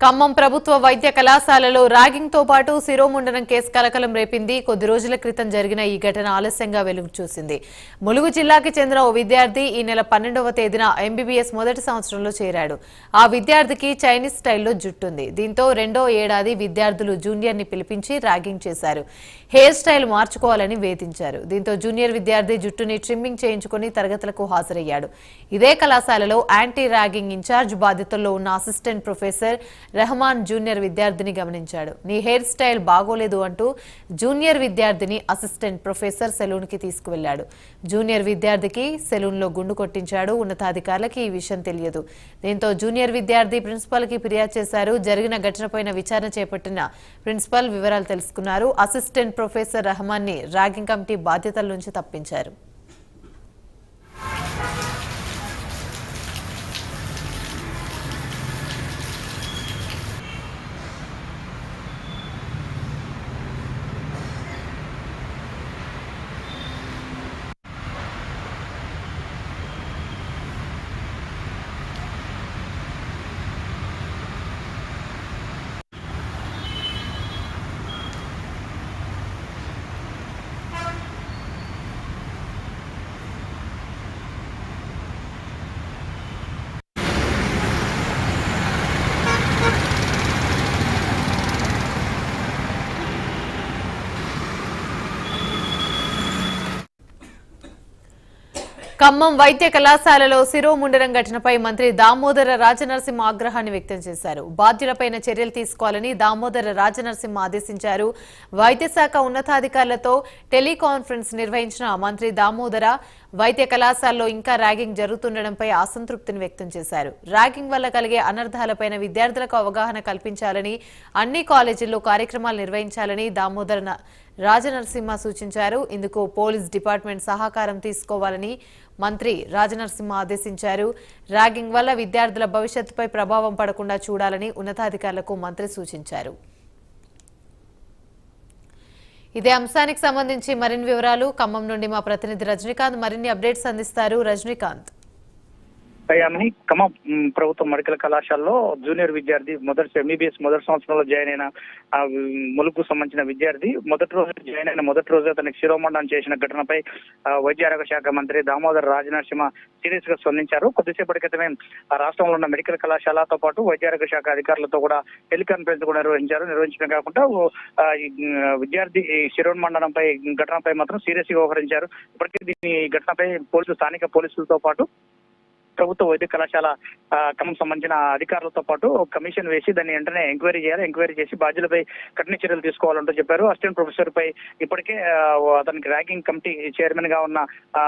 ఖమ్మం ప్రభుత్వ వైద్య కళాశాలలో ర్యాగింగ్తో పాటు శిరోముండనం కేసు కలకలం రేపింది. కొద్ది రోజుల క్రితం జరిగిన ఈ ఘటన ఆలస్యంగా వెలుగు చూసింది. ములుగు జిల్లాకి చెందిన ఓ విద్యార్థి ఈ నెల పన్నెండవ తేదీన ఎంబీబీఎస్ మొదటి సంవత్సరంలో చేరాడు. ఆ విద్యార్థికి చైనీస్ స్టైల్లో జుట్టుంది. దీంతో రెండో ఏడాది విద్యార్థులు జూనియర్ని పిలిపించి ర్యాగింగ్ చేశారు. హెయిర్ స్టైల్ మార్చుకోవాలని వేధించారు. దీంతో జూనియర్ విద్యార్థి జుట్టుని ట్రిమ్మింగ్ చేయించుకుని తరగతులకు హాజరయ్యాడు. ఇదే కళాశాలలో యాంటీ ర్యాగింగ్ ఇన్ఛార్జ్ బాధ్యతల్లో ఉన్న అసిస్టెంట్ ప్రొఫెసర్ రెహమాన్ జూనియర్ విద్యార్థిని గమనించాడు. నీ హెయిర్ స్టైల్ బాగోలేదు అంటూ జూనియర్ విద్యార్థిని అసిస్టెంట్ ప్రొఫెసర్ సెలూన్కి తీసుకువెళ్ళాడు జూనియర్ విద్యార్థికి సెలూన్లో గుండు కొట్టించాడు. ఉన్నతాధికారులకి ఈ విషయం తెలియదు. దీంతో జూనియర్ విద్యార్థి ప్రిన్సిపల్కి ఫిర్యాదు చేశారు. జరిగిన ఘటనపైన విచారణ చేపట్టిన ప్రిన్సిపల్ వివరాలు తెలుసుకున్నారు. అసిస్టెంట్ ప్రొఫెసర్ రహమాన్ని ర్యాగింగ్ కమిటీ బాధ్యతల నుంచి తప్పించారు. ఖమ్మం వైద్య కళాశాలలో శిరోముండనం ఘటనపై మంత్రి దామోదర రాజనరసింహ ఆగ్రహాన్ని వ్యక్తం చేశారు. బాధ్యులపైన చర్యలు తీసుకోవాలని దామోదర రాజనరసింహ ఆదేశించారు. వైద్య శాఖ ఉన్నతాధికారులతో టెలికాన్ఫరెన్స్ నిర్వహించిన మంత్రి దామోదర వైద్య కళాశాలలో ఇంకా ర్యాగింగ్ జరుగుతుండడంపై అసంతృప్తిని వ్యక్తం చేశారు. ర్యాగింగ్ వల్ల కలిగే అనర్థాలపైన విద్యార్థులకు అవగాహన కల్పించాలని అన్ని కాలేజీల్లో కార్యక్రమాలు నిర్వహించాలని దామోదర న- రాజనరసింహ సూచించారు. ఇందుకు పోలీస్ డిపార్ట్మెంట్ సహకారం తీసుకోవాలని మంత్రి రాజనరసింహ ఆదేశించారు. ర్యాగింగ్ వల్ల విద్యార్థుల భవిష్యత్తుపై ప్రభావం పడకుండా చూడాలని ఉన్నతాధికారులకు మంత్రి సూచించారు. ఇదే అంశానికి సంబంధించి మరిన్ని వివరాలు ఖమ్మం నుండి మా ప్రతినిధి రజనీకాంత్. మరిన్ని అప్డేట్స్ అందిస్తారు రజనీకాంత్. అయ్యామని ఖమ్మం ప్రభుత్వ మెడికల్ కళాశాలలో జూనియర్ విద్యార్థి మొదటి ఎంబీబీఎస్ మొదటి సంవత్సరంలో జాయిన్ అయిన ఆ, ములుగుకు సంబంధించిన విద్యార్థి మొదటి రోజు జాయిన్ అయిన మొదటి రోజు అతనికి శిరోమండనం చేసిన ఘటనపై ఆ, వైద్య ఆరోగ్య శాఖ మంత్రి దామోదర్ రాజనరసింహ సీరియస్గా స్పందించారు. కొద్దిసేపటి క్రితమే ఆ రాష్ట్రంలో ఉన్న మెడికల్ కళాశాలతో పాటు వైద్య ఆరోగ్య శాఖ అధికారులతో కూడా టెలికాన్ఫరెన్స్ కూడా నిర్వహించారు. నిర్వహించడం కాకుండా ఈ, విద్యార్థి ఈ శిరోమండనంపై ఘటనపై మాత్రం సీరియస్గా వ్యవహరించారు. ఇప్పటికే దీని ఈ ఘటనపై పోలీసులు స్థానిక పోలీసులతో పాటు ప్రభుత్వ వైద్య కళాశాల క్రమం సంబంధించిన అధికారులతో పాటు కమిషన్ వేసి దాన్ని వెంటనే ఎంక్వైరీ చేయాలి. ఎంక్వైరీ చేసి బాధ్యులపై కఠిన చర్యలు తీసుకోవాలంటూ చెప్పారు. అసిస్టెంట్ ప్రొఫెసర్ పై ఇప్పటికే అతనికి ర్యాగింగ్ కమిటీ చైర్మన్గా ఉన్న ఆ,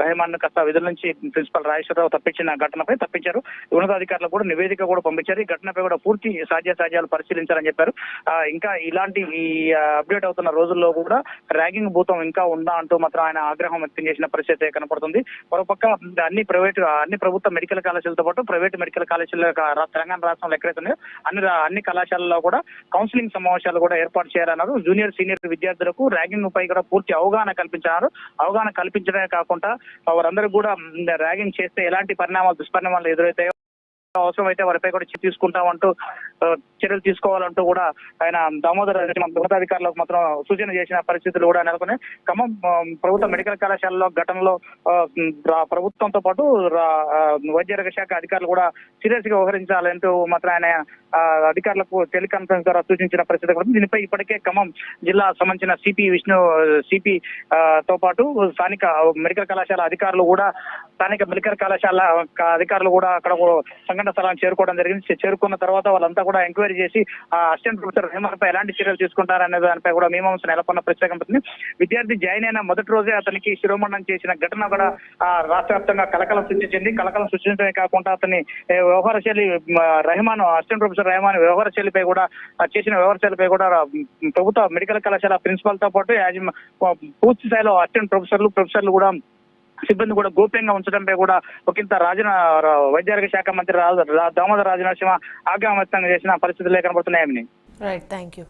రెహమాన్ కాస్త విధుల నుంచి ప్రిన్సిపల్ రాజేశ్వరరావు తప్పించిన ఘటనపై తప్పించారు. ఉన్నతాధికారులు కూడా నివేదిక కూడా పంపించారు. ఈ ఘటనపై కూడా పూర్తి సాధ్యాసాధ్యాలు పరిశీలించాలని చెప్పారు. ఇంకా ఇలాంటి ఈ అప్డేట్ అవుతున్న రోజుల్లో కూడా ర్యాగింగ్ భూతం ఇంకా ఉందా అంటూ మాత్రం ఆయన ఆగ్రహం వ్యక్తం చేసిన పరిస్థితి కనపడుతుంది. మరోపక్క అన్ని ప్రైవేట్ అన్ని ప్రభుత్వ మెడికల్ కళాశాలతో పాటు ప్రైవేట్ మెడికల్ కళాశాల తెలంగాణ రాష్ట్రంలో ఎక్కడైతే ఉన్నాయో అన్ని అన్ని కళాశాలల్లో కూడా కౌన్సిలింగ్ సమావేశాలు కూడా ఏర్పాటు చేయాలన్నారు. జూనియర్ సీనియర్ విద్యార్థులకు ర్యాగింగ్ పై కూడా పూర్తి అవగాహన కల్పించారు. అవగాహన కల్పించడమే కాకుండా వారందరూ కూడా ర్యాగింగ్ చేస్తే ఎలాంటి పరిణామాలు దుష్పరిణామాలు ఎదురవుతాయో అవసరమైతే వారిపై కూడా తీసుకుంటామంటూ చర్యలు తీసుకోవాలంటూ కూడా ఆయన దామోదర్ ఉన్నతాధికారులకు మాత్రం సూచన చేసిన పరిస్థితులు కూడా నెలకొన్నాయి. ఖమ్మం ప్రభుత్వ మెడికల్ కళాశాలలో ఘటనలో ప్రభుత్వంతో పాటు వైద్య రంగ శాఖ అధికారులు కూడా సీరియస్గా వ్యవహరించాలంటూ మాత్రం ఆయన అధికారులకు టెలికాన్ఫరెన్స్ ద్వారా సూచించిన పరిస్థితి కూడా దీనిపై ఇప్పటికే ఖమ్మం జిల్లా సంబంధించిన సిపి విష్ణు సిపి తో పాటు స్థానిక మెడికల్ కళాశాల అధికారులు కూడా స్థానిక మెడికల్ కళాశాల అధికారులు కూడా అక్కడ సంఘటన స్థలాన్ని చేరుకోవడం జరిగింది. చేరుకున్న తర్వాత వాళ్ళంతా కూడా ఎంక్వైరీ చేసి ఆ అసిస్టెంట్ ప్రొఫెసర్ రెహమాన్ పై ఎలాంటి చర్యలు తీసుకుంటారనే దానిపై కూడా మీమాంస నెలకొన్న ప్రత్యేకం ఉంటుంది. విద్యార్థి జాయిన్ అయిన మొదటి రోజే అతనికి శిరోమండనం చేసిన ఘటన కూడా ఆ, రాష్ట్ర వ్యాప్తంగా కలకలం సృష్టించింది కలకలం సృష్టించడమే కాకుండా అతని వ్యవహార శైలి రెహమాన్ అసిస్టెంట్ ప్రొఫెసర్ రెహమాన్ వ్యవహార శైలిపై కూడా చేసిన వ్యవహార శైలిపై కూడా ప్రభుత్వ మెడికల్ కళాశాల ప్రిన్సిపాల్తో పాటు యాజ్ పూర్తి స్థాయిలో అసిస్టెంట్ ప్రొఫెసర్లు ప్రొఫెసర్లు కూడా సిబ్బంది కూడా గోప్యంగా ఉంచడంపై కూడా ఒకంత రాజన వైద్యారోగ్య శాఖ మంత్రి దామోదర రాజనరసింహ ఆగ్రహం వ్యక్తం చేసిన పరిస్థితులే కనబడుతున్నాయని రైట్ థ్యాంక్ యూ